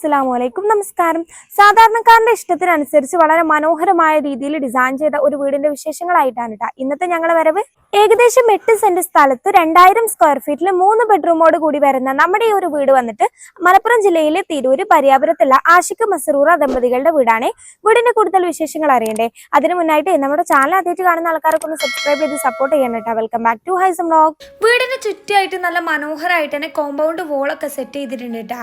അസ്സലാമു അലൈക്കും നമസ്കാരം. സാധാരണക്കാരന്റെ ഇഷ്ടത്തിനനുസരിച്ച് വളരെ മനോഹരമായ രീതിയിൽ ഡിസൈൻ ചെയ്ത ഒരു വീടിന്റെ വിശേഷങ്ങളായിട്ടാണ് കേട്ടോ ഇന്നത്തെ ഞങ്ങളെ വരവ് ഏകദേശം എട്ട് സെന്റ് സ്ഥലത്ത് രണ്ടായിരം സ്ക്വയർ ഫീറ്റിൽ മൂന്ന് ബെഡ്റൂമോട് കൂടി വരുന്ന നമ്മുടെ ഈ ഒരു വീട് വന്നിട്ട് മലപ്പുറം ജില്ലയിലെ തിരൂര് പരിയാപുരത്തുള്ള ആഷിക് മസറൂറ ദമ്പതികളുടെ വീടാണ്. വീടിന്റെ കൂടുതൽ വിശേഷങ്ങൾ അറിയണ്ടേ? അതിന് മുന്നായിട്ട് നമ്മുടെ ചാനൽ ആദ്യമായിട്ട് കാണുന്ന ആൾക്കാരൊക്കെ ഒന്ന് സബ്സ്ക്രൈബ് ചെയ്ത് സപ്പോർട്ട് ചെയ്യണം കേട്ടോ welcome back to Haisam vlog വീടിന് ചുറ്റായിട്ട് നല്ല മനോഹരമായിട്ട് തന്നെ കോമ്പൗണ്ട് വോളൊക്കെ സെറ്റ് ചെയ്തിട്ടുണ്ട് കേട്ടോ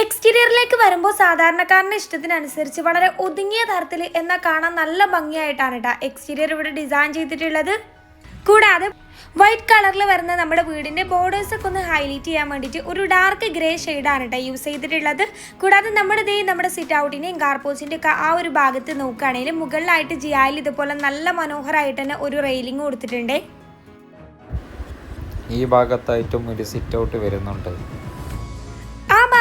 എക്സ്റ്റീരിയറിലേക്ക് വരുമ്പോൾ സാധാരണക്കാരന്റെ ഇഷ്ടത്തിനനുസരിച്ച് വളരെ ഒതുങ്ങിയ തരത്തിൽ എന്നാൽ കാണാൻ നല്ല ഭംഗിയായിട്ടാണ് കേട്ടോ എക്സ്റ്റീരിയർ ഇവിടെ ഡിസൈൻ ചെയ്തിട്ടുള്ളത്. കൂടാതെ വൈറ്റ് കളറിൽ വരുന്ന നമ്മുടെ വീടിന്റെ ബോർഡേഴ്സ് ഒക്കെ ഒന്ന് ഹൈലൈറ്റ് ചെയ്യാൻ വേണ്ടിയിട്ട് ഒരു ഡാർക്ക് ഗ്രേ ഷെയ്ഡാണ് കേട്ടോ യൂസ് ചെയ്തിട്ടുള്ളത്. കൂടാതെ നമ്മുടെ ദേ നമ്മുടെ സിറ്റ് ഔട്ടിന്റെയും കാർപോസിന്റെ ഒക്കെ ആ ഒരു ഭാഗത്ത് നോക്കുകയാണെങ്കിൽ മുകളിലായിട്ട് ജിയായിൽ ഇതുപോലെ നല്ല മനോഹരമായിട്ട് തന്നെ ഒരു റെയിലിംഗ് കൊടുത്തിട്ടുണ്ട്. ഈ ഭാഗത്തായിട്ടും ഒരു സിറ്റ് ഔട്ട് വരുന്നുണ്ട്.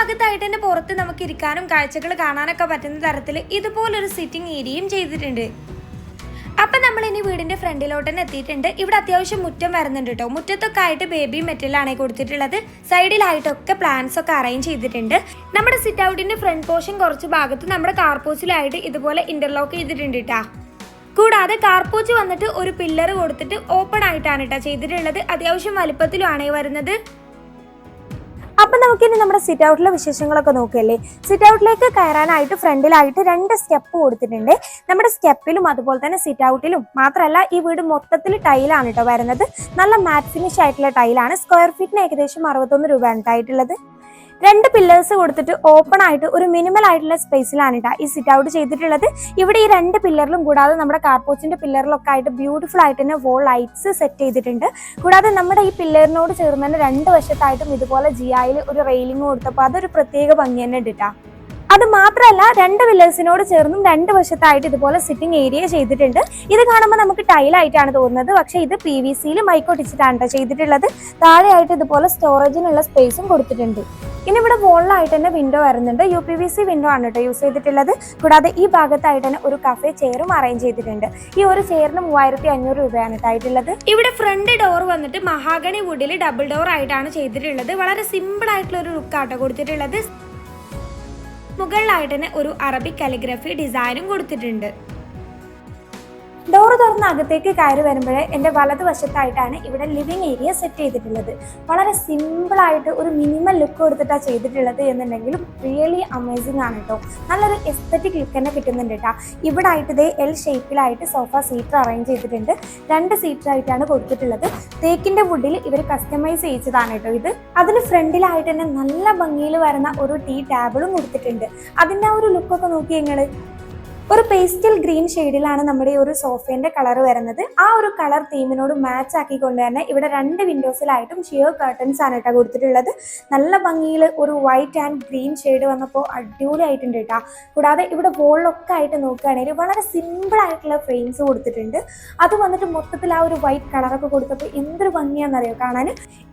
ഭാഗത്തായിട്ട് തന്നെ പുറത്ത് നമുക്ക് ഇരിക്കാനും കാഴ്ചകൾ കാണാനൊക്കെ പറ്റുന്ന തരത്തിൽ ഇതുപോലൊരു സിറ്റിംഗ് ഏരിയയും ചെയ്തിട്ടുണ്ട്. അപ്പൊ നമ്മൾ ഇനി വീടിന്റെ ഫ്രണ്ടിലോട്ട് തന്നെ എത്തിയിട്ടുണ്ട്. ഇവിടെ അത്യാവശ്യം മുറ്റം വരുന്നുണ്ട് കേട്ടോ. മുറ്റത്തൊക്കെ ആയിട്ട് ബേബി മെറ്റലാണ് കൊടുത്തിട്ടുള്ളത്. സൈഡിലായിട്ടൊക്കെ പ്ലാന്റ്സ് ഒക്കെ അറേഞ്ച് ചെയ്തിട്ടുണ്ട്. നമ്മുടെ സിറ്റ് ഔട്ടിന്റെ ഫ്രണ്ട് പോർഷൻ കുറച്ച് ഭാഗത്ത് നമ്മുടെ കാർപോസിലായിട്ട് ഇതുപോലെ ഇന്റർലോക്ക് ചെയ്തിട്ടുണ്ട് കേട്ടാ കൂടാതെ കാർപോച്ച് വന്നിട്ട് ഒരു പില്ലർ കൊടുത്തിട്ട് ഓപ്പൺ ആയിട്ടാണ് കേട്ടോ ചെയ്തിട്ടുള്ളത്. അത്യാവശ്യം വലുപ്പത്തിലുമാണ് വരുന്നത്. അപ്പൊ നമുക്കിനി നമ്മുടെ സിറ്റ് ഔട്ടിലെ വിശേഷങ്ങളൊക്കെ നോക്കിയല്ലേ? സിറ്റ് ഔട്ടിലേക്ക് കയറാനായിട്ട് ഫ്രണ്ടിലായിട്ട് രണ്ട് സ്റ്റെപ്പ് കൊടുത്തിട്ടുണ്ട്. നമ്മുടെ സ്റ്റെപ്പിലും അതുപോലെ തന്നെ സിറ്റ് ഔട്ടിലും മാത്രമല്ല ഈ വീട് മൊത്തത്തിൽ ടൈലാണ് കേട്ടോ വരുന്നത്. നല്ല മാറ്റ് ഫിനിഷ് ആയിട്ടുള്ള ടൈലാണ് സ്ക്വയർ ഫീറ്റിന് ഏകദേശം അറുപത്തൊന്ന് രൂപയാണ് ആയിട്ടുള്ളത് രണ്ട് പില്ലേഴ്സ് കൊടുത്തിട്ട് ഓപ്പൺ ആയിട്ട് ഒരു മിനിമൽ ആയിട്ടുള്ള സ്പേസിലാണ് കേട്ടോ ഈ സിറ്റ് ഔട്ട് ചെയ്തിട്ടുള്ളത് ഇവിടെ ഈ രണ്ട് പില്ലറിലും കൂടാതെ നമ്മുടെ കാർപോച്ചിന്റെ പില്ലറിലൊക്കെ ആയിട്ട് ബ്യൂട്ടിഫുൾ ആയിട്ട് തന്നെ വോൾ ലൈറ്റ്സ് സെറ്റ് ചെയ്തിട്ടുണ്ട് കൂടാതെ നമ്മുടെ ഈ പില്ലറിനോട് ചേർന്ന് തന്നെ രണ്ട് വശത്തായിട്ടും ഇതുപോലെ ജിയായിൽ ഒരു റെയിലിംഗ് കൊടുത്തപ്പോൾ അതൊരു പ്രത്യേക ഭംഗി തന്നെ ഉണ്ട് ട്ടാ. അത് മാത്രമല്ല രണ്ട് വില്ലേഴ്സിനോട് ചേർന്നും രണ്ട് വശത്തായിട്ട് ഇതുപോലെ സിറ്റിംഗ് ഏരിയ ചെയ്തിട്ടുണ്ട്. ഇത് കാണുമ്പോൾ നമുക്ക് ടൈലായിട്ടാണ് തോന്നുന്നത്. പക്ഷെ ഇത് പി വി സിയിൽ മൈക്കൊട്ടിച്ചിട്ടാണ് കേട്ടോ ചെയ്തിട്ടുള്ളത്. താഴെയായിട്ട് ഇതുപോലെ സ്റ്റോറേജിനുള്ള സ്പേസും കൊടുത്തിട്ടുണ്ട്. ഇനി ഇവിടെ വോളിലായിട്ട് തന്നെ വിൻഡോ വരുന്നുണ്ട്. U P V C window ആണ് കേട്ടോ യൂസ് ചെയ്തിട്ടുള്ളത്. കൂടാതെ ഈ ഭാഗത്തായിട്ട് തന്നെ ഒരു കഫേ ചെയറും അറേഞ്ച് ചെയ്തിട്ടുണ്ട്. ഈ ഒരു ചെയറിന് മൂവായിരത്തി അഞ്ഞൂറ് രൂപയാണ് ആയിട്ടുള്ളത്. ഇവിടെ ഫ്രണ്ട് ഡോർ വന്നിട്ട് മഹാഗണി വുഡിൽ ഡബിൾ ഡോർ ആയിട്ടാണ് ചെയ്തിട്ടുള്ളത്. വളരെ സിമ്പിൾ ആയിട്ടുള്ള ഒരു ലുക്കാട്ടോ കൊടുത്തിട്ടുള്ളത്. മുകളിലായിട്ട് തന്നെ ഒരു അറബിക് കാലിഗ്രഫി ഡിസൈനും കൊടുത്തിട്ടുണ്ട്. ഡോറ് തുറന്ന് അകത്തേക്ക് കയറി വരുമ്പോൾ എന്റെ വലതുവശത്തായിട്ടാണ് ഇവിടെ ലിവിങ് ഏരിയ സെറ്റ് ചെയ്തിട്ടുള്ളത്. വളരെ സിമ്പിളായിട്ട് ഒരു മിനിമൽ ലുക്ക് കൊടുത്തിട്ടാണ് ചെയ്തിട്ടുള്ളത് എന്നുണ്ടെങ്കിലും റിയലി അമേസിംഗ് ആണ് കേട്ടോ നല്ലൊരു എസ്തറ്റിക് ലുക്ക് തന്നെ കിട്ടുന്നുണ്ട് കേട്ടോ ഇവിടെ ആയിട്ട് ഇതേ എൽ ഷേപ്പിലായിട്ട് സോഫ സീറ്റർ അറേഞ്ച് ചെയ്തിട്ടുണ്ട്. രണ്ട് സീറ്ററായിട്ടാണ് കൊടുത്തിട്ടുള്ളത്. തേക്കിന്റെ വുഡിൽ ഇവർ കസ്റ്റമൈസ് ചെയ്യിച്ചതാണ് കേട്ടോ ഇത്. അതിന് ഫ്രണ്ടിലായിട്ട് തന്നെ നല്ല ഭംഗിയിൽ വരുന്ന ഒരു ടീ ടേബിളും കൊടുത്തിട്ടുണ്ട്. അതിന്റെ ആ ഒരു ലുക്കൊക്കെ നോക്കി നിങ്ങൾ ഒരു പേസ്റ്റൽ ഗ്രീൻ ഷെയ്ഡിലാണ് നമ്മുടെ ഈ ഒരു സോഫേന്റെ കളർ വരുന്നത്. ആ ഒരു കളർ തീമിനോട് മാച്ച് ആക്കിക്കൊണ്ട് തന്നെ ഇവിടെ രണ്ട് വിൻഡോസിലായിട്ടും ഷിയർ കർട്ടൻസ് ആണ് കേട്ടോ കൊടുത്തിട്ടുള്ളത്. നല്ല ഭംഗിയിൽ ഒരു വൈറ്റ് ആൻഡ് ഗ്രീൻ ഷെയ്ഡ് വന്നപ്പോൾ അടിപൊളിയായിട്ടുണ്ട് കേട്ടോ കൂടാതെ ഇവിടെ വോളിലൊക്കെ ആയിട്ട് നോക്കുകയാണെങ്കിൽ വളരെ സിമ്പിൾ ആയിട്ടുള്ള ഫ്രെയിംസ് കൊടുത്തിട്ടുണ്ട്. അത് വന്നിട്ട് മൊത്തത്തിൽ ആ ഒരു വൈറ്റ് കളറൊക്കെ കൊടുത്തപ്പോൾ എന്തൊരു ഭംഗിയാണെന്നറിയോ കാണാൻ?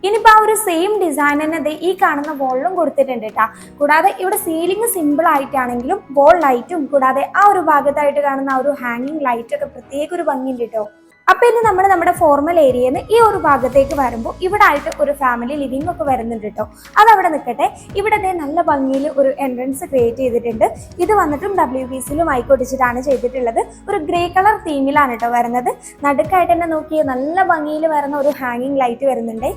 ഇനിയിപ്പോൾ ആ ഒരു സെയിം ഡിസൈൻ തന്നെ ഈ കാണുന്ന വോളിലും കൊടുത്തിട്ടുണ്ട് കേട്ടോ കൂടാതെ ഇവിടെ സീലിംഗ് സിമ്പിൾ ആയിട്ടാണെങ്കിലും വോൾ ലൈറ്റും കൂടാതെ ആ ഒരു ഭാഗത്തായിട്ട് കാണുന്ന ആ ഒരു ഹാങ്ങിങ് ലൈറ്റ് ഒക്കെ പ്രത്യേക ഒരു ഭംഗിയുണ്ട് കേട്ടോ അപ്പൊ ഇനി നമ്മൾ നമ്മുടെ ഫോർമൽ ഏരിയയിൽ നിന്ന് ഈ ഒരു ഭാഗത്തേക്ക് വരുമ്പോൾ ഇവിടെ ആയിട്ട് ഒരു ഫാമിലി ലിവിംഗ് ഒക്കെ വരുന്നുണ്ട് കേട്ടോ അവിടെ നിൽക്കട്ടെ ഇവിടെ നല്ല ഭംഗിയിൽ ഒരു എൻട്രൻസ് ക്രിയേറ്റ് ചെയ്തിട്ടുണ്ട്. ഇത് വന്നിട്ടും ഡബ്ല്യു ബി സിയിലും ആയിക്കോട്ടിച്ചിട്ടാണ് ചെയ്തിട്ടുള്ളത്. ഒരു ഗ്രേ കളർ തീമിലാണ് കേട്ടോ വരുന്നത്. നടുക്കായിട്ട് തന്നെ നോക്കിയ നല്ല ഭംഗിയിൽ വരുന്ന ഒരു ഹാങ്ങിങ് ലൈറ്റ് വരുന്നുണ്ട്.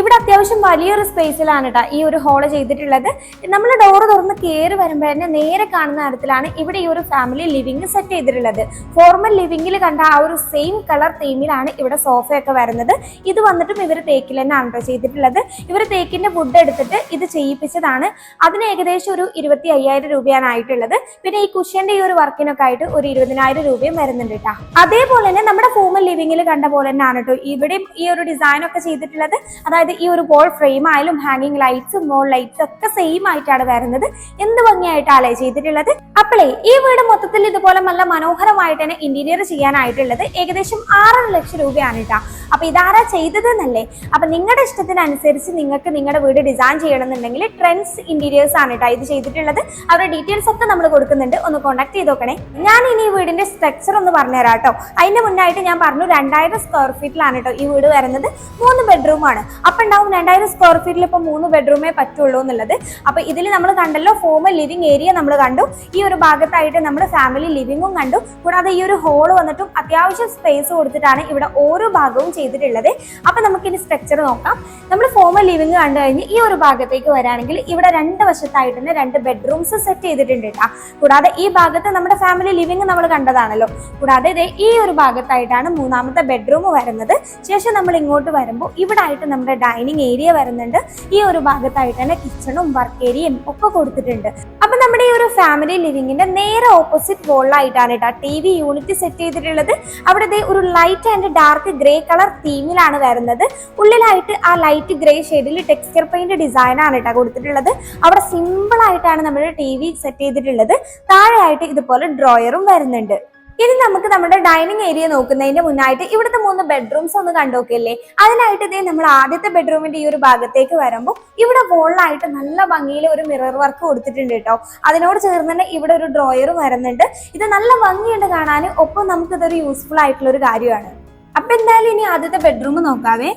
ഇവിടെ അത്യാവശ്യം വലിയൊരു സ്പേസിലാണ് കേട്ടോ ഈ ഒരു ഹോൾ ചെയ്തിട്ടുള്ളത്. നമ്മൾ ഡോറ് തുറന്ന് കയറി വരുമ്പോൾ തന്നെ നേരെ കാണുന്ന തരത്തിലാണ് ഇവിടെ ഈ ഒരു ഫാമിലി ലിവിംഗ് സെറ്റ് ചെയ്തിട്ടുള്ളത്. ഫോർമൽ ലിവിംഗിൽ കണ്ട ആ ഒരു സെയിം കളർ തീമിലാണ് ഇവിടെ സോഫയൊക്കെ വരുന്നത്. ഇത് വന്നിട്ടും ഇവർ തേക്കിൽ തന്നെയാണ് കേട്ടോ ചെയ്തിട്ടുള്ളത്. ഇവർ തേക്കിന്റെ വുഡ് എടുത്തിട്ട് ഇത് ചെയ്യിപ്പിച്ചതാണ്. അതിന് ഏകദേശം ഒരു ഇരുപത്തി അയ്യായിരം രൂപയാണ് ആയിട്ടുള്ളത്. പിന്നെ ഈ കുഷ്യന്റെ ഈ ഒരു വർക്കിനൊക്കെ ആയിട്ട് ഒരു ഇരുപതിനായിരം രൂപയും വരുന്നുണ്ട് കേട്ടോ അതേപോലെ തന്നെ നമ്മുടെ ഫോമൽ ലിവിംഗിൽ കണ്ട പോലെ തന്നെയാണ് കേട്ടോ ഇവിടെയും ഈ ഒരു ഡിസൈനൊക്കെ ചെയ്തിട്ടുള്ളത്. അതായത് ഈ ഒരു വോൾ ഫ്രെയിം ആയാലും ഹാങ്ങിങ് ലൈറ്റ്സും മോൾ ലൈറ്റ്സും ഒക്കെ സെയിം ആയിട്ടാണ് വരുന്നത്. എന്ത് ഭംഗിയായിട്ടാണ് ചെയ്തിട്ടുള്ളത്? അപ്പോളേ ഈ വീട് മൊത്തത്തിൽ ഇതുപോലെ നല്ല മനോഹരമായിട്ട് തന്നെ ഇന്റീരിയർ ചെയ്യാനായിട്ടുള്ളത് ഏകദേശം ആറര ലക്ഷം രൂപയാണ് കേട്ടോ അപ്പൊ ഇതാരാ ചെയ്തതെന്നല്ലേ? അപ്പൊ നിങ്ങളുടെ ഇഷ്ടത്തിനനുസരിച്ച് നിങ്ങൾക്ക് നിങ്ങളുടെ വീട് ഡിസൈൻ ചെയ്യണമെന്നുണ്ടെങ്കിൽ ട്രെൻഡ്സ് ഇന്റീരിയേഴ്സ് ആണ് കേട്ടോ ഇത് ചെയ്തിട്ടുള്ളത്. അവരുടെ ഡീറ്റെയിൽസ് ഒക്കെ നമ്മൾ കൊടുക്കുന്നുണ്ട്. ഒന്ന് കോൺടാക്ട് ചെയ്ത് നോക്കണേ. ഞാൻ ഇനി ഈ വീടിന്റെ സ്ട്രക്ചർ ഒന്ന് പറഞ്ഞുതരാം കേട്ടോ അതിന്റെ മുന്നായിട്ട് ഞാൻ പറഞ്ഞു രണ്ടായിരം സ്ക്വയർ ഫീറ്റിലാണ് കേട്ടോ ഈ വീട് വരുന്നത്. മൂന്ന് ബെഡ്റൂം ആണ്. അപ്പൊ ഉണ്ടാവും രണ്ടായിരം സ്ക്വയർ ഫീറ്റിൽ ഇപ്പൊ മൂന്ന് ബെഡ്റൂമേ പറ്റുള്ളൂ എന്നുള്ളത്. അപ്പൊ ഇതിൽ നമ്മൾ കണ്ടല്ലോ ഫോമൽ ലിവിംഗ് ഏരിയ നമ്മൾ കണ്ടു. ഈ ഒരു ഭാഗത്തായിട്ട് നമ്മൾ ഫാമിലി ലിവിംഗും കണ്ടു. കൂടാതെ ഈ ഒരു ഹോൾ വന്നിട്ടും അത്യാവശ്യം സ്പേസ് കൊടുത്തിട്ടാണ് ഇവിടെ ഓരോ ഭാഗവും ചെയ്തിട്ടുള്ളത്. അപ്പൊ നമുക്ക് ഇനി സ്ട്രക്ചർ നോക്കാം നമ്മൾ ഫോമൽ ലിവിംഗ് കണ്ടു കഴിഞ്ഞ് ഈ ഒരു ഭാഗത്തേക്ക് വരാണെങ്കിൽ ഇവിടെ രണ്ട് വശത്തായിട്ട് തന്നെ രണ്ട് ബെഡ്റൂംസ് സെറ്റ് ചെയ്തിട്ടുണ്ട് കേട്ടോ കൂടാതെ ഈ ഭാഗത്ത് നമ്മുടെ ഫാമിലി ലിവിംഗ് നമ്മൾ കണ്ടതാണല്ലോ. കൂടാതെ ഇതേ ഈ ഒരു ഭാഗത്തായിട്ടാണ് മൂന്നാമത്തെ ബെഡ്റൂം വരുന്നത്. ശേഷം നമ്മൾ ഇങ്ങോട്ട് വരുമ്പോൾ ഇവിടെ ആയിട്ട് നമ്മുടെ ഡൈനിങ് ഏരിയ വരുന്നുണ്ട്. ഈ ഒരു ഭാഗത്തായിട്ട് തന്നെ കിച്ചണും വർക്ക് ഏരിയയും ഒക്കെ കൊടുത്തിട്ടുണ്ട്. അപ്പൊ നമ്മുടെ ഈ ഒരു ഫാമിലി ലിവിങ്ങിന്റെ നേരെ ഓപ്പോസിറ്റ് വോളിലായിട്ടാണ് കേട്ടോ ടി വി യൂണിറ്റ് സെറ്റ് ചെയ്തിട്ടുള്ളത്. അവിടെ ഒരു light and dark grey colour തീമിലാണ് വരുന്നത്. ഉള്ളിലായിട്ട് ആ ലൈറ്റ് ഗ്രേ ഷെയ്ഡിൽ ടെക്സ്ചർ പെയിന്റ് ഡിസൈൻ ആണ് കേട്ടോ കൊടുത്തിട്ടുള്ളത്. അവിടെ സിമ്പിൾ ആയിട്ടാണ് നമ്മുടെ ടി വി സെറ്റ് ചെയ്തിട്ടുള്ളത്. താഴെയായിട്ട് ഇതുപോലെ ഡ്രോയറും വരുന്നുണ്ട്. ഇനി നമുക്ക് നമ്മുടെ ഡൈനിങ് ഏരിയ നോക്കുന്നതിന്റെ മുന്നായിട്ട് ഇവിടുത്തെ മൂന്ന് ബെഡ്റൂംസ് ഒന്ന് കണ്ടുനോക്കിയല്ലേ? അതിനായിട്ട് ഇതേ നമ്മൾ ആദ്യത്തെ ബെഡ്റൂമിന്റെ ഈ ഒരു ഭാഗത്തേക്ക് വരുമ്പോൾ ഇവിടെ വോളിലായിട്ട് നല്ല ഭംഗിയിൽ ഒരു മിറർ വർക്ക് കൊടുത്തിട്ടുണ്ട് കേട്ടോ അതിനോട് ചേർന്ന് തന്നെ ഇവിടെ ഒരു ഡ്രോയറും വരുന്നുണ്ട്. ഇത് നല്ല ഭംഗിയുണ്ട് കാണാൻ. ഒപ്പം നമുക്കിതൊരു യൂസ്ഫുൾ ആയിട്ടുള്ള ഒരു കാര്യമാണ്. അപ്പൊ എന്തായാലും ഇനി ആദ്യത്തെ ബെഡ്റൂം നോക്കാവേ.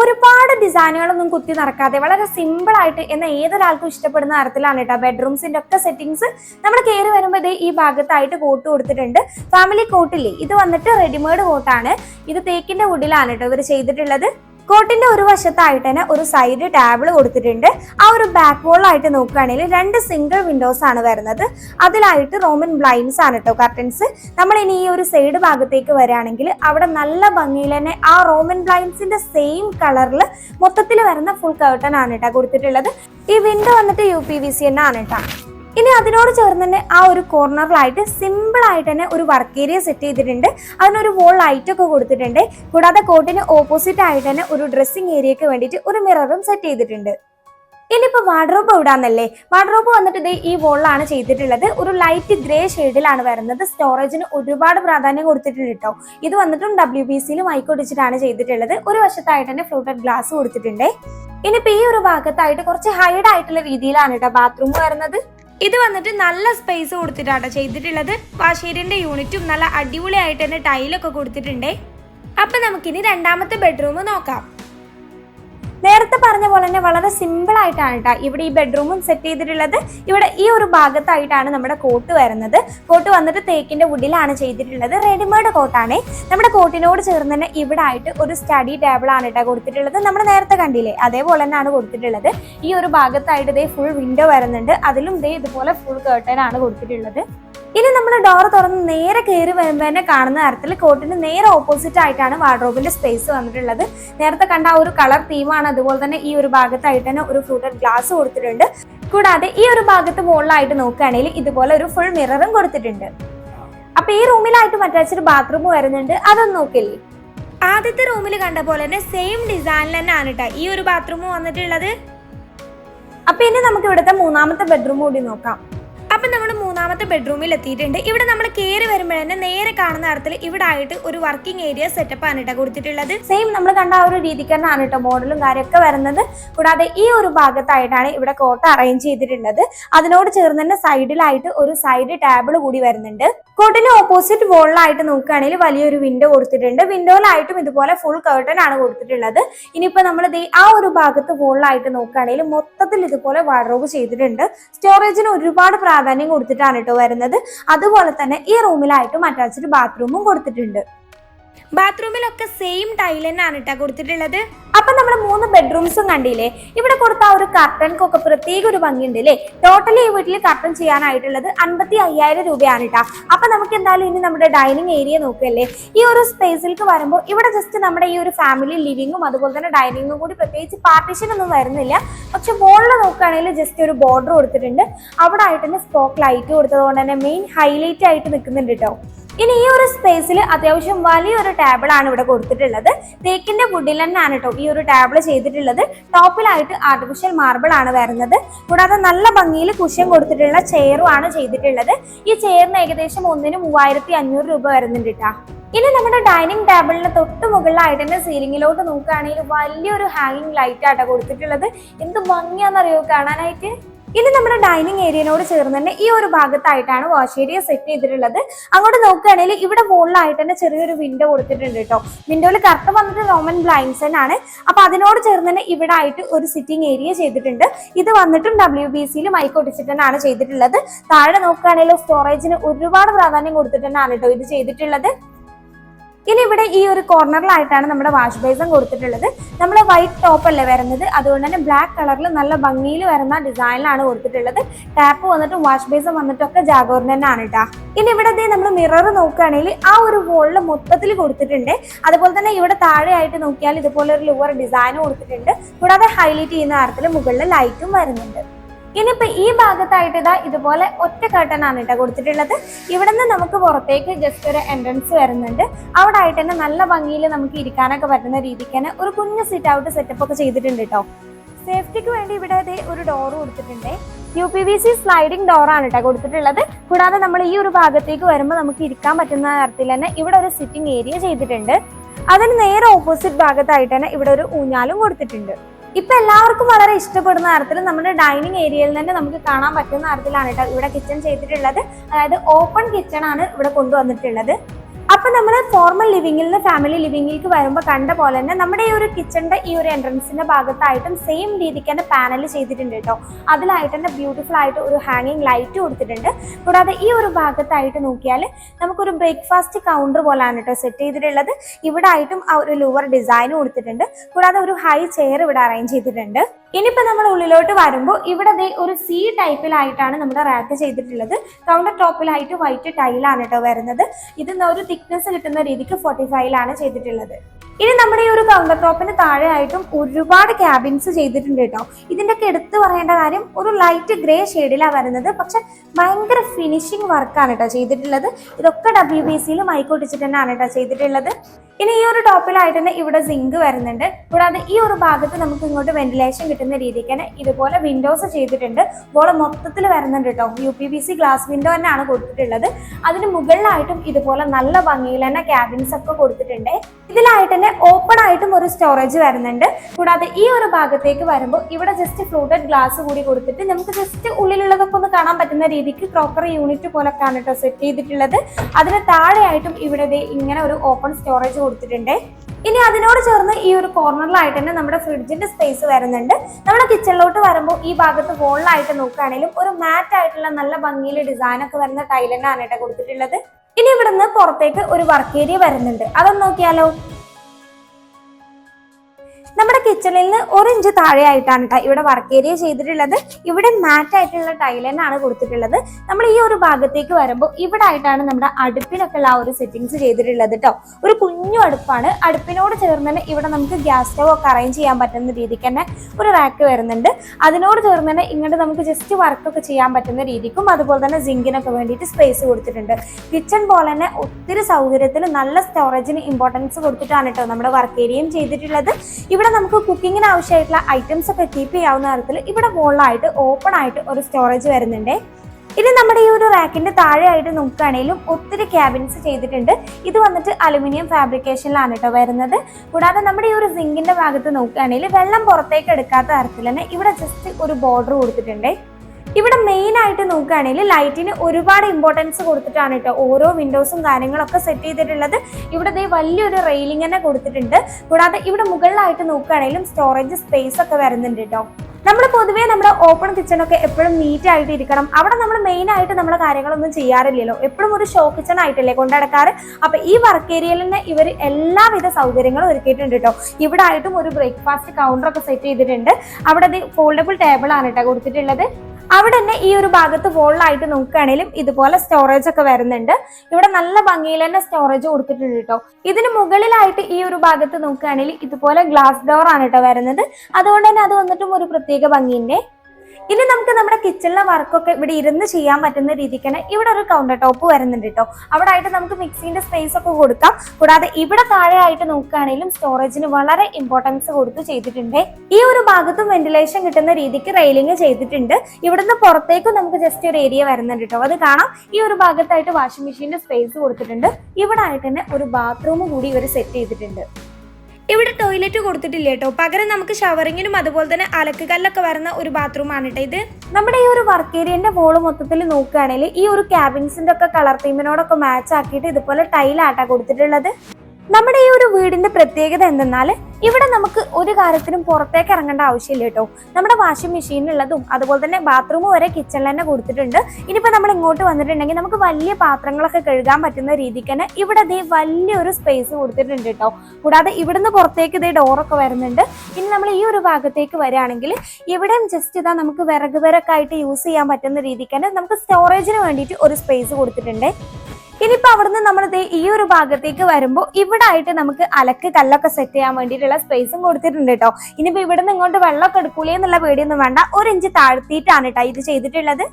ഒരുപാട് ഡിസൈനുകളൊന്നും കുത്തി നടക്കാതെ വളരെ സിമ്പിൾ ആയിട്ട് എന്ന ഏതൊരാൾക്കും ഇഷ്ടപ്പെടുന്ന തരത്തിലാണ് കേട്ടോ ബെഡ്റൂംസിന്റെ ഒക്കെ സെറ്റിംഗ്സ് നമ്മൾ കയറി വരുമ്പോൾ ഈ ഭാഗത്തായിട്ട് കോട്ട് കൊടുത്തിട്ടുണ്ട്. ഫാമിലി കോട്ടില്ലേ ഇത് വന്നിട്ട് റെഡിമെയ്ഡ് കോട്ടാണ് ഇത് തേക്കിന്റെ വുഡിലാണ് കേട്ടോ ഇവർ ചെയ്തിട്ടുള്ളത്. കോട്ടിന്റെ ഒരു വശത്തായിട്ട് തന്നെ ഒരു സൈഡ് ടേബിൾ കൊടുത്തിട്ടുണ്ട്. ആ ഒരു ബാക്ക് വോളായിട്ട് നോക്കുകയാണെങ്കിൽ രണ്ട് സിംഗിൾ വിൻഡോസ് ആണ് വരുന്നത്. അതിലായിട്ട് റോമൻ ബ്ലൈൻഡ്സ് ആണ് കേട്ടോ കർട്ടൻസ് നമ്മൾ ഇനി ഈ ഒരു സൈഡ് ഭാഗത്തേക്ക് വരികയാണെങ്കിൽ അവിടെ നല്ല ഭംഗിയിൽ തന്നെ ആ റോമൻ ബ്ലൈൻഡ്സിന്റെ സെയിം കളറിൽ മൊത്തത്തിൽ വരുന്ന ഫുൾ കർട്ടൻ ആണ് കേട്ടോ കൊടുത്തിട്ടുള്ളത്. ഈ വിൻഡോ വന്നിട്ട് യു പി വി സി തന്നെ ആണ് കേട്ടോ ഇനി അതിനോട് ചേർന്ന് തന്നെ ആ ഒരു കോർണറിലായിട്ട് സിമ്പിൾ ആയിട്ട് തന്നെ ഒരു വർക്ക് ഏരിയ സെറ്റ് ചെയ്തിട്ടുണ്ട്. അതിനൊരു വോൾ ലൈറ്റ് ഒക്കെ കൊടുത്തിട്ടുണ്ട്. കൂടാതെ കോട്ടിന് ഓപ്പോസിറ്റ് ആയിട്ട് തന്നെ ഒരു ഡ്രസ്സിംഗ് ഏരിയക്ക് വേണ്ടിയിട്ട് ഒരു മിററും സെറ്റ് ചെയ്തിട്ടുണ്ട്. ഇനിയിപ്പോൾ വാർഡ്രോബ് എവിടാന്നല്ലേ വാർഡ്രോബ് വന്നിട്ട് ദേ ഈ വോളിലാണ് ചെയ്തിട്ടുള്ളത്. ഒരു ലൈറ്റ് ഗ്രേ ഷെയ്ഡിലാണ് വരുന്നത്. സ്റ്റോറേജിന് ഒരുപാട് പ്രാധാന്യം കൊടുത്തിട്ടുണ്ട് കേട്ടോ ഇത് വന്നിട്ടും ഡബ്ല്യു ബി സിയിലും മൈക്കൊടിച്ചിട്ടാണ് ചെയ്തിട്ടുള്ളത്. ഒരു വശത്തായിട്ട് തന്നെ ഫ്ലൂട്ടഡ് ഗ്ലാസ് കൊടുത്തിട്ടുണ്ട്. ഇനിയിപ്പോ ഈ ഒരു ഭാഗത്തായിട്ട് കുറച്ച് ഹൈഡ് ആയിട്ടുള്ള രീതിയിലാണ് കേട്ടോ ബാത്റൂം വരുന്നത്. ഇത് വന്നിട്ട് നല്ല സ്പേസ് കൊടുത്തിട്ടാട്ടോ ചെയ്തിട്ടുള്ളത്. വാഷേരിയന്റെ യൂണിറ്റും നല്ല അടിപൊളിയായിട്ട് തന്നെ ടൈലൊക്കെ കൊടുത്തിട്ടുണ്ടേ. അപ്പൊ നമുക്കിനി രണ്ടാമത്തെ ബെഡ്റൂം നോക്കാം. നേരത്തെ പറഞ്ഞ പോലെ തന്നെ വളരെ സിമ്പിൾ ആയിട്ടാണ് കേട്ടോ ഇവിടെ ഈ ബെഡ്റൂമും സെറ്റ് ചെയ്തിട്ടുള്ളത്. ഇവിടെ ഈ ഒരു ഭാഗത്തായിട്ടാണ് നമ്മുടെ കോട്ട് വരുന്നത്. കോട്ട് വന്നിട്ട് തേക്കിന്റെ വുഡിലാണ് ചെയ്തിട്ടുള്ളത്. റെഡിമെയ്ഡ് കോട്ടാണ് നമ്മുടെ കോട്ടിനോട് ചേർന്ന് തന്നെ ഇവിടെ ആയിട്ട് ഒരു സ്റ്റഡി ടേബിൾ ആണ് കേട്ടോ കൊടുത്തിട്ടുള്ളത്. നമ്മൾ നേരത്തെ കണ്ടില്ലേ? അതേപോലെ തന്നെയാണ് കൊടുത്തിട്ടുള്ളത്. ഈ ഒരു ഭാഗത്തായിട്ട് ഇതേ ഫുൾ വിൻഡോ വരുന്നുണ്ട്. അതിലും ഇതേ ഇതുപോലെ ഫുൾ കേർട്ടൻ ആണ് കൊടുത്തിട്ടുള്ളത്. ഇനി നമ്മൾ ഡോർ തുറന്ന് നേരെ കയറി വരുമ്പോൾ തന്നെ കാണുന്ന തരത്തിൽ കോട്ടിന് നേരെ ഓപ്പോസിറ്റ് ആയിട്ടാണ് വാർഡ്രോബിന്റെ സ്പേസ് വന്നിട്ടുള്ളത്. നേരത്തെ കണ്ട ആ ഒരു കളർ തീമാണ് അതുപോലെ തന്നെ ഈ ഒരു ഭാഗത്തായിട്ട് തന്നെ ഒരു ഫ്ലൂട്ടഡ് ഗ്ലാസ് കൊടുത്തിട്ടുണ്ട്. കൂടാതെ ഈ ഒരു ഭാഗത്ത് മുകളിലായിട്ട് നോക്കുകയാണെങ്കിൽ ഇതുപോലെ ഒരു ഫുൾ മിററും കൊടുത്തിട്ടുണ്ട്. അപ്പൊ ഈ റൂമിലായിട്ട് മറ്റൊരു ബാത്റൂം വരുന്നുണ്ട്. അതൊന്നും നോക്കില്ലേ? ആദ്യത്തെ റൂമിൽ കണ്ട പോലെ തന്നെ സെയിം ഡിസൈനിൽ തന്നെയാണ് കേട്ടോ ഈ ഒരു ബാത്റൂം വന്നിട്ടുള്ളത്. അപ്പൊ ഇനി നമുക്ക് ഇവിടുത്തെ മൂന്നാമത്തെ ബെഡ്റൂം കൂടി നോക്കാം. അപ്പൊ നമ്മൾ മൂന്നാമത്തെ ബെഡ്റൂമിൽ എത്തിയിട്ടുണ്ട്. ഇവിടെ നമ്മൾ കയറി വരുമ്പോൾ തന്നെ നേരെ കാണുന്ന തരത്തിൽ ഇവിടെ ആയിട്ട് ഒരു വർക്കിംഗ് ഏരിയ സെറ്റപ്പ് ആണ് കേട്ടോ കൊടുത്തിട്ടുള്ളത്. സെയിം നമ്മൾ കണ്ട ആ ഒരു രീതിക്ക് തന്നെയാണ് കേട്ടോ മോഡലും കാര്യമൊക്കെ വരുന്നത്. കൂടാതെ ഈ ഒരു ഭാഗത്തായിട്ടാണ് ഇവിടെ കോട്ട അറേഞ്ച് ചെയ്തിട്ടുള്ളത്. അതിനോട് ചേർന്ന് തന്നെ സൈഡിലായിട്ട് ഒരു സൈഡ് ടേബിൾ കൂടി വരുന്നുണ്ട്. കോട്ടിന് ഓപ്പോസിറ്റ് വോളിലായിട്ട് നോക്കുകയാണെങ്കിൽ വലിയൊരു വിൻഡോ കൊടുത്തിട്ടുണ്ട്. വിൻഡോയിലായിട്ടും ഇതുപോലെ ഫുൾ കേർട്ടൺ ആണ് കൊടുത്തിട്ടുള്ളത്. ഇനിയിപ്പോൾ നമ്മൾ ആ ഒരു ഭാഗത്ത് വോളിലായിട്ട് നോക്കുകയാണെങ്കിൽ മൊത്തത്തിൽ ഇതുപോലെ വാർഡ്രോബ് ചെയ്തിട്ടുണ്ട്. സ്റ്റോറേജിന് ഒരുപാട് പ്രാധാന്യം കൊടുത്തിട്ടാണ് കേട്ടോ വരുന്നത്. അതുപോലെ തന്നെ ഈ റൂമിലായിട്ടും അറ്റാച്ച്ഡ് ബാത്റൂമും കൊടുത്തിട്ടുണ്ട്. ബാത്റൂമിലൊക്കെ സെയിം ടൈൽ തന്നെയാണ് കേട്ടോ കൊടുത്തിട്ടുള്ളത്. അപ്പൊ നമ്മൾ മൂന്ന് ബെഡ്റൂംസും കണ്ടില്ലേ? ഇവിടെ കൊടുത്ത ആ ഒരു കർട്ടൻക്കൊക്കെ പ്രത്യേക ഒരു ഭംഗിയുണ്ട് അല്ലേ ടോട്ടലി ഈ വീട്ടിൽ കർട്ടൻ ചെയ്യാനായിട്ടുള്ളത് അൻപത്തി അയ്യായിരം രൂപയാണ് കേട്ടോ അപ്പൊ നമുക്ക് എന്തായാലും ഇനി നമ്മുടെ ഡൈനിങ് ഏരിയ നോക്കുകയല്ലേ ഈ ഒരു സ്പേസിലേക്ക് വരുമ്പോൾ ഇവിടെ ജസ്റ്റ് നമ്മുടെ ഈ ഒരു ഫാമിലി ലിവിങ്ങും അതുപോലെ തന്നെ ഡൈനിങ്ങും കൂടി പ്രത്യേകിച്ച് പാർട്ടീഷൻ ഒന്നും വരുന്നില്ല. പക്ഷെ വോളിൽ നോക്കുകയാണെങ്കിൽ ജസ്റ്റ് ഒരു ബോർഡർ കൊടുത്തിട്ടുണ്ട്. അവിടെ ആയിട്ട് തന്നെ സ്പോക്ക് ലൈറ്റ് കൊടുത്തത് കൊണ്ട് തന്നെ മെയിൻ ഹൈലൈറ്റ് ആയിട്ട് നിൽക്കുന്നുണ്ട് കേട്ടോ ഇനി ഈ ഒരു സ്പേസിൽ അത്യാവശ്യം വലിയൊരു ടേബിൾ ആണ് ഇവിടെ കൊടുത്തിട്ടുള്ളത്. തേക്കിന്റെ വുഡിൽ തന്നെയാണ് കേട്ടോ ഈ ഒരു ടേബിൾ ചെയ്തിട്ടുള്ളത്. ടോപ്പിലായിട്ട് ആർട്ടിഫിഷ്യൽ മാർബിൾ ആണ് വരുന്നത്. കൂടാതെ നല്ല ഭംഗിയിൽ കുഷ്യൻ കൊടുത്തിട്ടുള്ള ചെയറും ആണ് ചെയ്തിട്ടുള്ളത്. ഈ ചെയറിന് ഏകദേശം ഒന്നിന് മൂവായിരത്തി അഞ്ഞൂറ് രൂപ വരുന്നുണ്ട് കേട്ടോ ഇനി നമ്മുടെ ഡൈനിങ് ടേബിളിന് തൊട്ട് മുകളിലായിട്ട് തന്നെ സീലിംഗിലോട്ട് നോക്കുകയാണെങ്കിൽ വലിയൊരു ഹാങ്ങിങ് ലൈറ്റ് ആട്ടോ കൊടുത്തിട്ടുള്ളത്. എന്ത് ഭംഗിയാണെന്നറിയോ കാണാനായിട്ട്? ഇനി നമ്മുടെ ഡൈനിങ് ഏരിയനോട് ചേർന്ന് തന്നെ ഈ ഒരു ഭാഗത്തായിട്ടാണ് വാഷ് ഏരിയ സെറ്റ് ചെയ്തിട്ടുള്ളത്. അങ്ങോട്ട് നോക്കുകയാണെങ്കിൽ ഇവിടെ മുകളിലായിട്ട് തന്നെ ചെറിയൊരു വിൻഡോ കൊടുത്തിട്ടുണ്ട് കേട്ടോ. വിൻഡോയിൽ കറക്റ്റ് വന്നിട്ട് റോമൻ ബ്ലൈൻഡ്സ് ആണ്. അപ്പൊ അതിനോട് ചേർന്ന് തന്നെ ഇവിടെ ആയിട്ട് ഒരു സിറ്റിംഗ് ഏരിയ ചെയ്തിട്ടുണ്ട്. ഇത് വന്നിട്ടും ഡബ്ല്യു ബി സിയിൽ മൈക്ക് തന്നെയാണ് ചെയ്തിട്ടുള്ളത്. താഴെ നോക്കുകയാണെങ്കിൽ സ്റ്റോറേജിന് ഒരുപാട് പ്രാധാന്യം കൊടുത്തിട്ട് തന്നെയാണ് കേട്ടോ ഇത് ചെയ്തിട്ടുള്ളത്. ഇനി ഇവിടെ ഈ ഒരു കോർണറിലായിട്ടാണ് നമ്മുടെ വാഷ് ബേസൺ കൊടുത്തിട്ടുള്ളത്. നമ്മൾ വൈറ്റ് ടോപ്പ് അല്ലേ വരുന്നത്? അതുകൊണ്ട് തന്നെ ബ്ലാക്ക് കളറിൽ നല്ല ഭംഗിയിൽ വരുന്ന ഡിസൈനിലാണ് കൊടുത്തിട്ടുള്ളത്. ടാപ്പ് വന്നിട്ടും വാഷ് ബേസിൻ വന്നിട്ടൊക്കെ ജാഗോറിന് തന്നെയാണ് കേട്ടോ ഇനി ഇവിടെ നമ്മൾ മിറർ നോക്കുകയാണെങ്കിൽ ആ ഒരു വോളിൽ മൊത്തത്തിൽ കൊടുത്തിട്ടുണ്ട്. അതുപോലെ തന്നെ ഇവിടെ താഴെയായിട്ട് നോക്കിയാൽ ഇതുപോലെ ഒരു ലുവർ ഡിസൈൻ കൊടുത്തിട്ടുണ്ട്. കൂടാതെ ഹൈലൈറ്റ് ചെയ്യുന്ന തരത്തിൽ മുകളിൽ ലൈറ്റും വരുന്നുണ്ട്. ഇനിയിപ്പോ ഈ ഭാഗത്തായിട്ട് ഇതാ ഇതുപോലെ ഒറ്റ കർട്ടൻ ആണ് കേട്ടോ കൊടുത്തിട്ടുള്ളത്. ഇവിടെ നിന്ന് നമുക്ക് പുറത്തേക്ക് ജസ്റ്റ് ഒരു എൻട്രൻസ് വരുന്നുണ്ട്. അവിടെ ആയിട്ട് തന്നെ നല്ല ഭംഗിയിൽ നമുക്ക് ഇരിക്കാനൊക്കെ പറ്റുന്ന രീതിക്ക് തന്നെ ഒരു കുഞ്ഞ് സിറ്റ് ഔട്ട് സെറ്റപ്പ് ഒക്കെ ചെയ്തിട്ടുണ്ട് കേട്ടോ സേഫ്റ്റിക്ക് വേണ്ടി ഇവിടെ അതേ ഒരു ഡോർ കൊടുത്തിട്ടുണ്ട്. U P V C sliding ഡോറാണ് കേട്ടോ കൊടുത്തിട്ടുള്ളത്. കൂടാതെ നമ്മൾ ഈ ഒരു ഭാഗത്തേക്ക് വരുമ്പോൾ നമുക്ക് ഇരിക്കാൻ പറ്റുന്ന തരത്തിൽ തന്നെ ഇവിടെ ഒരു സിറ്റിംഗ് ഏരിയ ചെയ്തിട്ടുണ്ട്. അതിന് നേരെ ഓപ്പോസിറ്റ് ഭാഗത്തായിട്ട് തന്നെ ഇവിടെ ഒരു ഊഞ്ഞാലും കൊടുത്തിട്ടുണ്ട്. ഇപ്പൊ എല്ലാവർക്കും വളരെ ഇഷ്ടപ്പെടുന്ന തരത്തിൽ നമ്മുടെ ഡൈനിങ് ഏരിയയിൽ തന്നെ നമുക്ക് കാണാൻ പറ്റുന്ന തരത്തിലാണ് കേട്ടോ ഇവിടെ കിച്ചൺ ചെയ്തിട്ടുള്ളത്. അതായത് ഓപ്പൺ കിച്ചൺ ആണ് ഇവിടെ കൊണ്ടുവന്നിട്ടുള്ളത്. അപ്പൊ നമ്മൾ ഫോർമൽ ലിവിംഗിൽ നിന്ന് ഫാമിലി ലിവിംഗിലേക്ക് വരുമ്പോൾ കണ്ട പോലെ തന്നെ നമ്മുടെ ഈ ഒരു കിച്ചണിന്റെ ഈ ഒരു എൻട്രൻസിന്റെ ഭാഗത്തായിട്ടും സെയിം രീതിക്ക് തന്നെ പാനൽ ചെയ്തിട്ടുണ്ട് കേട്ടോ അതിലായിട്ട് തന്നെ ബ്യൂട്ടിഫുൾ ആയിട്ട് ഒരു ഹാങ്ങിങ് ലൈറ്റ് കൊടുത്തിട്ടുണ്ട്. കൂടാതെ ഈ ഒരു ഭാഗത്തായിട്ട് നോക്കിയാൽ നമുക്കൊരു ബ്രേക്ക്ഫാസ്റ്റ് കൗണ്ടർ പോലാണ് കേട്ടോ സെറ്റ് ചെയ്തിട്ടുള്ളത്. ഇവിടെ ആയിട്ടും ആ ഒരു ലോവർ ഡിസൈൻ കൊടുത്തിട്ടുണ്ട്. കൂടാതെ ഒരു ഹൈ ചെയർ ഇവിടെ അറേഞ്ച് ചെയ്തിട്ടുണ്ട്. ഇനിയിപ്പോ നമ്മൾ ഉള്ളിലോട്ട് വരുമ്പോൾ ഇവിടെ ദേ ഒരു സി ടൈപ്പിലായിട്ടാണ് നമ്മുടെ റാക്ക് ചെയ്തിട്ടുള്ളത്. കൗണ്ടർ ടോപ്പിലായിട്ട് വൈറ്റ് ടൈലാണ് കേട്ടോ വരുന്നത്. ഇത് ഒരു തിക്നെസ് കിട്ടുന്ന രീതിക്ക് ഫോർട്ടി ഫൈവിലാണ് ചെയ്തിട്ടുള്ളത്. ഇനി നമ്മുടെ ഈ ഒരു കൗണ്ടർ ടോപ്പിന് താഴെയായിട്ടും ഒരുപാട് ക്യാബിൻസ് ചെയ്തിട്ടുണ്ട് കേട്ടോ ഇതിന്റെ ഒക്കെ എടുത്തു പറയേണ്ട കാര്യം ഒരു ലൈറ്റ് ഗ്രേ ഷെയ്ഡിലാണ് വരുന്നത്. പക്ഷെ ഭയങ്കര ഫിനിഷിംഗ് വർക്കാണ് കേട്ടോ ചെയ്തിട്ടുള്ളത്. ഇതൊക്കെ ഡബ്ല്യു ബി സിയിൽ മൈക്കോട്ടിച്ചിട്ട് തന്നെയാണ് കേട്ടോ ചെയ്തിട്ടുള്ളത്. ഇനി ഈ ഒരു ടോപ്പിലായിട്ട് തന്നെ ഇവിടെ സിങ്ക് വരുന്നുണ്ട്. കൂടാതെ ഈ ഒരു ഭാഗത്ത് നമുക്ക് ഇങ്ങോട്ട് വെന്റിലേഷൻ കിട്ടുന്ന രീതിക്ക് തന്നെ ഇതുപോലെ വിൻഡോസ് ചെയ്തിട്ടുണ്ട്. വോൾ മൊത്തത്തിൽ വരുന്നുണ്ട് കേട്ടോ U P B C glass window തന്നെയാണ് കൊടുത്തിട്ടുള്ളത്. അതിന് മുകളിലായിട്ടും ഇതുപോലെ നല്ല ഭംഗിയിൽ തന്നെ ക്യാബിൻസ് ഒക്കെ കൊടുത്തിട്ടുണ്ട്. ഇതിലായിട്ട് തന്നെ ഓപ്പൺ ആയിട്ടും ഒരു സ്റ്റോറേജ് വരുന്നുണ്ട്. കൂടാതെ ഈ ഒരു ഭാഗത്തേക്ക് വരുമ്പോൾ ഇവിടെ ജസ്റ്റ് ഫ്ലൂട്ടഡ് ഗ്ലാസ് കൂടി കൊടുത്തിട്ട് നമുക്ക് ജസ്റ്റ് ഉള്ളിലുള്ളതൊക്കെ ഒന്ന് കാണാൻ പറ്റുന്ന രീതിക്ക് പ്രോപ്പർ യൂണിറ്റ് പോലൊക്കെയാണ് കേട്ടോ സെറ്റ് ചെയ്തിട്ടുള്ളത്. അതിന് താഴെയായിട്ടും ഇവിടെ ഇങ്ങനെ ഒരു ഓപ്പൺ സ്റ്റോറേജ് കൊടുത്തിട്ടുണ്ട്. ഇനി അതിനോട് ചേർന്ന് ഈ ഒരു കോർണറിലായിട്ട് തന്നെ നമ്മുടെ ഫ്രിഡ്ജിന്റെ സ്പേസ് വരുന്നുണ്ട്. നമ്മുടെ കിച്ചണിലോട്ട് വരുമ്പോൾ ഈ ഭാഗത്ത് വോളിലായിട്ട് നോക്കുകയാണെങ്കിലും ഒരു മാറ്റ് ആയിട്ടുള്ള നല്ല ഭംഗിയിൽ ഡിസൈൻ ഒക്കെ വരുന്ന ടൈൽ കേട്ടോ കൊടുത്തിട്ടുള്ളത്. ഇനി ഇവിടുന്ന് പുറത്തേക്ക് ഒരു വർക്ക് ഏരിയ വരുന്നുണ്ട്. അതൊന്ന് നോക്കിയാലോ? നമ്മുടെ കിച്ചണിൽ നിന്ന് ഒരു ഇഞ്ച് താഴെയായിട്ടാണ് കേട്ടോ ഇവിടെ വർക്ക് ഏരിയ ചെയ്തിട്ടുള്ളത്. ഇവിടെ മാറ്റ് ആയിട്ടുള്ള ടൈലനാണ് കൊടുത്തിട്ടുള്ളത്. നമ്മൾ ഈ ഒരു ഭാഗത്തേക്ക് വരുമ്പോൾ ഇവിടെ ആയിട്ടാണ് നമ്മുടെ അടുപ്പിനൊക്കെ ഉള്ള ആ ഒരു സെറ്റിങ്സ് ചെയ്തിട്ടുള്ളത് കേട്ടോ ഒരു കുഞ്ഞു അടുപ്പാണ്. അടുപ്പിനോട് ചേർന്ന് തന്നെ ഇവിടെ നമുക്ക് ഗ്യാസ് സ്റ്റവ് ഒക്കെ അറേഞ്ച് ചെയ്യാൻ പറ്റുന്ന രീതിക്ക് തന്നെ ഒരു റാക്ക് വരുന്നുണ്ട്. അതിനോട് ചേർന്ന് തന്നെ ഇങ്ങോട്ട് നമുക്ക് ജസ്റ്റ് വർക്കൊക്കെ ചെയ്യാൻ പറ്റുന്ന രീതിക്കും അതുപോലെ തന്നെ സിങ്കിനൊക്കെ വേണ്ടിയിട്ട് സ്പേസ് കൊടുത്തിട്ടുണ്ട്. കിച്ചൺ പോലെ തന്നെ ഒത്തിരി സൗകര്യത്തിൽ നല്ല സ്റ്റോറേജിന് ഇമ്പോർട്ടൻസ് കൊടുത്തിട്ടാണ് കേട്ടോ നമ്മുടെ വർക്ക് ഏരിയയും ചെയ്തിട്ടുള്ളത്. ഇവിടെ നമുക്ക് കുക്കിങ്ങിന് ആവശ്യമായിട്ടുള്ള ഐറ്റംസ് ഒക്കെ കീപ്പ് ചെയ്യാവുന്ന തരത്തിൽ ഇവിടെ മുകളിലായിട്ട് ഓപ്പൺ ആയിട്ട് ഒരു സ്റ്റോറേജ് വരുന്നുണ്ട്. ഇനി നമ്മുടെ ഈ ഒരു റാക്കിന്റെ താഴെയായിട്ട് നോക്കുകയാണെങ്കിലും ഒത്തിരി ക്യാബിൻസ് ചെയ്തിട്ടുണ്ട്. ഇത് വന്നിട്ട് അലുമിനിയം ഫാബ്രിക്കേഷനിലാണ് കേട്ടോ വരുന്നത്. കൂടാതെ നമ്മുടെ ഈ ഒരു സിങ്കിന്റെ ഭാഗത്ത് നോക്കുകയാണെങ്കിൽ വെള്ളം പുറത്തേക്ക് എടുക്കാത്ത തരത്തിൽ തന്നെ ഇവിടെ ജസ്റ്റ് ഒരു ബോർഡർ കൊടുത്തിട്ടുണ്ട്. ഇവിടെ മെയിൻ ആയിട്ട് നോക്കുകയാണെങ്കിൽ ലൈറ്റിന് ഒരുപാട് ഇമ്പോർട്ടൻസ് കൊടുത്തിട്ടാണ് കേട്ടോ ഓരോ വിൻഡോസും കാര്യങ്ങളൊക്കെ സെറ്റ് ചെയ്തിട്ടുള്ളത്. ഇവിടെ ദേ വലിയൊരു റെയിലിംഗ് തന്നെ കൊടുത്തിട്ടുണ്ട്. കൂടാതെ ഇവിടെ മുകളിലായിട്ട് നോക്കുകയാണെങ്കിലും സ്റ്റോറേജ് സ്പേസ് ഒക്കെ വരുന്നുണ്ട് കേട്ടോ നമ്മൾ പൊതുവേ നമ്മുടെ ഓപ്പൺ കിച്ചൺ ഒക്കെ എപ്പോഴും നീറ്റ് ആയിട്ട് ഇരിക്കണം. അവിടെ നമ്മൾ മെയിൻ ആയിട്ട് നമ്മുടെ കാര്യങ്ങളൊന്നും ചെയ്യാറില്ലല്ലോ. എപ്പോഴും ഒരു ഷോ കിച്ചൺ ആയിട്ടല്ലേ കൊണ്ടടക്കാറ്. അപ്പൊ ഈ വർക്ക് ഏരിയയിൽ തന്നെ ഇവർ എല്ലാവിധ സൗകര്യങ്ങളും ഒരുക്കിയിട്ടുണ്ട് കേട്ടോ ഇവിടെ ആയിട്ടും ഒരു ബ്രേക്ക്ഫാസ്റ്റ് കൗണ്ടർ ഒക്കെ സെറ്റ് ചെയ്തിട്ടുണ്ട്. അവിടെ ഫോൾഡബിൾ ടേബിൾ ആണ് കേട്ടോ കൊടുത്തിട്ടുള്ളത്. അവിടെ തന്നെ ഈ ഒരു ഭാഗത്ത് വോളിലായിട്ട് നോക്കുകയാണെങ്കിലും ഇതുപോലെ സ്റ്റോറേജ് ഒക്കെ വരുന്നുണ്ട്. ഇവിടെ നല്ല ഭംഗിയിൽ തന്നെ സ്റ്റോറേജ് കൊടുത്തിട്ടുണ്ട് കേട്ടോ ഇതിന് മുകളിലായിട്ട് ഈ ഒരു ഭാഗത്ത് നോക്കുകയാണെങ്കിൽ ഇതുപോലെ ഗ്ലാസ് ഡോർ ആണ് കേട്ടോ വരുന്നത്. അതുകൊണ്ട് തന്നെ അത് വന്നിട്ടും ഒരു പ്രത്യേക ഭംഗിന്റെ ഇനി നമുക്ക് നമ്മുടെ കിച്ചണിലെ വർക്കൊക്കെ ഇവിടെ ഇരുന്ന് ചെയ്യാൻ പറ്റുന്ന രീതിക്ക് തന്നെ ഇവിടെ ഒരു കൗണ്ടർ ടോപ്പ് വരുന്നുണ്ട് കേട്ടോ അവിടെ ആയിട്ട് നമുക്ക് മിക്സിന്റെ സ്പേസ് ഒക്കെ കൊടുക്കാം. കൂടാതെ ഇവിടെ താഴെ ആയിട്ട് നോക്കുകയാണെങ്കിലും സ്റ്റോറേജിന് വളരെ ഇമ്പോർട്ടൻസ് കൊടുത്ത് ചെയ്തിട്ടുണ്ട്. ഈ ഒരു ഭാഗത്തും വെന്റിലേഷൻ കിട്ടുന്ന രീതിക്ക് റെയിലിംഗ് ചെയ്തിട്ടുണ്ട്. ഇവിടുന്ന് പുറത്തേക്കും നമുക്ക് ജസ്റ്റ് ഒരു ഏരിയ വരുന്നുണ്ട് കേട്ടോ അത് കാണാം. ഈ ഒരു ഭാഗത്തായിട്ട് വാഷിംഗ് മെഷീന്റെ സ്പേസ് കൊടുത്തിട്ടുണ്ട്. ഇവിടെ ആയിട്ട് തന്നെ ഒരു ബാത്റൂം കൂടി ഇവർ സെറ്റ് ചെയ്തിട്ടുണ്ട്. ഇവിടെ ടോയ്ലറ്റ് കൊടുത്തിട്ടില്ല കേട്ടോ പകരം നമുക്ക് ഷവറിങ്ങിനും അതുപോലെ തന്നെ അലക്ക് കല്ലൊക്കെ വരുന്ന ഒരു ബാത്റൂമാണ് കേട്ടോ ഇത്. നമ്മുടെ ഈ ഒരു വർക്ക് ഏരിയന്റെ വോൾ മൊത്തത്തിൽ നോക്കുകയാണെങ്കിൽ ഈ ഒരു ക്യാബിൻസിന്റെ ഒക്കെ കളർ തീമിനോടൊക്കെ മാച്ച് ആക്കിയിട്ട് ഇതുപോലെ ടൈലാട്ടാ കൊടുത്തിട്ടുള്ളത്. നമ്മുടെ ഈ ഒരു വീടിന്റെ പ്രത്യേകത എന്തെന്നാൽ ഇവിടെ നമുക്ക് ഒരു കാര്യത്തിനും പുറത്തേക്ക് ഇറങ്ങേണ്ട ആവശ്യമില്ല കേട്ടോ. നമ്മുടെ വാഷിംഗ് മെഷീൻ ഉള്ളതും അതുപോലെ തന്നെ ബാത്റൂം വരെ കിച്ചണിൽ തന്നെ കൊടുത്തിട്ടുണ്ട്. ഇനിയിപ്പോൾ നമ്മൾ ഇങ്ങോട്ട് വന്നിട്ടുണ്ടെങ്കിൽ നമുക്ക് വലിയ പാത്രങ്ങളൊക്കെ കഴുകാൻ പറ്റുന്ന രീതിക്ക് തന്നെ ഇവിടെ ഇതേ വലിയൊരു സ്പേസ് കൊടുത്തിട്ടുണ്ട് കേട്ടോ. കൂടാതെ ഇവിടുന്ന് പുറത്തേക്ക് ഇതേ ഡോറൊക്കെ വരുന്നുണ്ട്. ഇനി നമ്മൾ ഈ ഒരു ഭാഗത്തേക്ക് വരികയാണെങ്കിൽ ഇവിടെയും ജസ്റ്റ് ഇതാ നമുക്ക് വിറക് വിറക്കായിട്ട് യൂസ് ചെയ്യാൻ പറ്റുന്ന രീതിക്ക് തന്നെ നമുക്ക് സ്റ്റോറേജിന് വേണ്ടിയിട്ട് ഒരു സ്പേസ് കൊടുത്തിട്ടുണ്ട്. ഇനിയിപ്പോ അവിടുന്ന് നമ്മൾ ഈ ഒരു ഭാഗത്തേക്ക് വരുമ്പോൾ ഇവിടെ ആയിട്ട് നമുക്ക് അലക്ക് കല്ലൊക്കെ സെറ്റ് ചെയ്യാൻ വേണ്ടിയിട്ടുള്ള സ്പേസും കൊടുത്തിട്ടുണ്ട് കേട്ടോ ഇനിയിപ്പോ ഇവിടുന്ന് ഇങ്ങോട്ട് വെള്ളമൊക്കെ എടുക്കൂലേ എന്നുള്ള പേടിയൊന്നും വേണ്ട. ഒരു ഇഞ്ച് താഴ്ത്തിയിട്ടാണ് കേട്ടോ ഇത് ചെയ്തിട്ടുള്ളത്.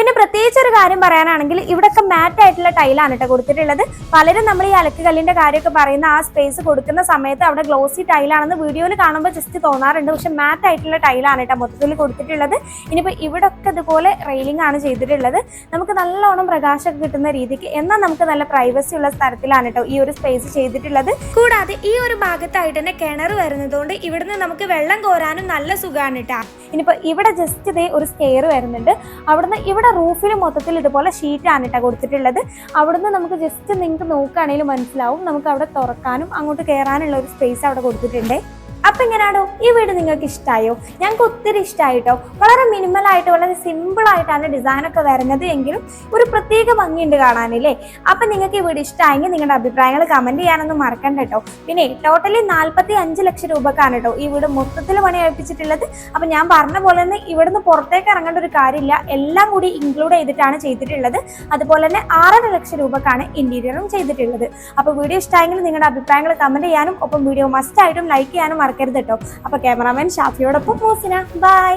പിന്നെ പ്രത്യേകിച്ച് ഒരു കാര്യം പറയാനാണെങ്കിൽ ഇവിടൊക്കെ മാറ്റ് ആയിട്ടുള്ള ടൈലാണ് കേട്ടോ കൊടുത്തിട്ടുള്ളത്. പലരും നമ്മൾ ഈ അലക്ക് കല്ലിന്റെ കാര്യമൊക്കെ പറയുന്ന ആ സ്പേസ് കൊടുക്കുന്ന സമയത്ത് അവിടെ ഗ്ലോസി ടൈലാണെന്ന് വീഡിയോയിൽ കാണുമ്പോൾ ജസ്റ്റ് തോന്നാറുണ്ട്. പക്ഷെ മാറ്റ് ആയിട്ടുള്ള ടൈലാണ് കേട്ടോ മൊത്തത്തിൽ കൊടുത്തിട്ടുള്ളത്. ഇനിയിപ്പോൾ ഇവിടൊക്കെ ഇതുപോലെ റെയിലിംഗ് ആണ് ചെയ്തിട്ടുള്ളത്. നമുക്ക് നല്ലോണം പ്രകാശമൊക്കെ കിട്ടുന്ന രീതിക്ക് എന്നാൽ നമുക്ക് നല്ല പ്രൈവസി ഉള്ള സ്ഥലത്തിലാണ് കേട്ടോ ഈ ഒരു സ്പേസ് ചെയ്തിട്ടുള്ളത്. കൂടാതെ ഈ ഒരു ഭാഗത്തായിട്ട് തന്നെ കിണർ വരുന്നതുകൊണ്ട് ഇവിടുന്ന് നമുക്ക് വെള്ളം കോരാനും നല്ല സുഖമാണ് കേട്ടോ ഇനിയിപ്പോൾ ഇവിടെ ജസ്റ്റ് ഇതേ ഒരു സ്റ്റെയർ വരുന്നുണ്ട്. അവിടുന്ന് ഇവിടെ റൂഫിൽ മൊത്തത്തിൽ ഇതുപോലെ ഷീറ്റാണ് കേട്ടോ കൊടുത്തിട്ടുള്ളത്. അവിടുന്ന് നമുക്ക് ജസ്റ്റ് നിങ്ങൾക്ക് നോക്കുകയാണെങ്കിലും മനസ്സിലാവും. നമുക്ക് അവിടെ തുറക്കാനും അങ്ങോട്ട് കയറാനുള്ള ഒരു സ്പേസ് അവിടെ കൊടുത്തിട്ടുണ്ട്. അപ്പൊ എങ്ങനെയാണോ? ഈ വീട് നിങ്ങൾക്ക് ഇഷ്ടമായോ ഞങ്ങൾക്ക് ഒത്തിരി ഇഷ്ടമായിട്ടോ വളരെ മിനിമൽ ആയിട്ട് വളരെ ഡിസൈൻ ഒക്കെ വരുന്നത് എങ്കിലും ഒരു പ്രത്യേക ഭംഗിയുണ്ട് കാണാനില്ലേ? അപ്പൊ നിങ്ങൾക്ക് ഈ വീട് ഇഷ്ടമായെങ്കിൽ നിങ്ങളുടെ അഭിപ്രായങ്ങൾ കമന്റ് ചെയ്യാനൊന്നും മറക്കണ്ട കേട്ടോ പിന്നെ ടോട്ടലി നാൽപ്പത്തി അഞ്ച് ലക്ഷം രൂപക്കാണ് കേട്ടോ ഈ വീട് മൊത്തത്തിൽ പണി കഴിപ്പിച്ചിട്ടുള്ളത് അപ്പൊ ഞാൻ പറഞ്ഞ പോലെ തന്നെ ഇവിടുന്ന് പുറത്തേക്ക് ഇറങ്ങേണ്ട ഒരു കാര്യമില്ല. എല്ലാം കൂടി ഇൻക്ലൂഡ് ചെയ്തിട്ടാണ് ചെയ്തിട്ടുള്ളത്. അതുപോലെ തന്നെ ആറര ലക്ഷം രൂപക്കാണ് ഇന്റീരിയറും ചെയ്തിട്ടുള്ളത്. അപ്പോൾ വീഡിയോ ഇഷ്ടമായെങ്കിൽ നിങ്ങളുടെ അഭിപ്രായങ്ങൾ കമന്റ് ചെയ്യാനും ഒപ്പം വീഡിയോ മസ്റ്റായിട്ടും ലൈക്ക് ചെയ്യാനും മറക്കരുത് കേട്ടോ. അപ്പോൾ ക്യാമറാമാൻ ഷാഫിയോടൊപ്പം മൂസിന ബൈ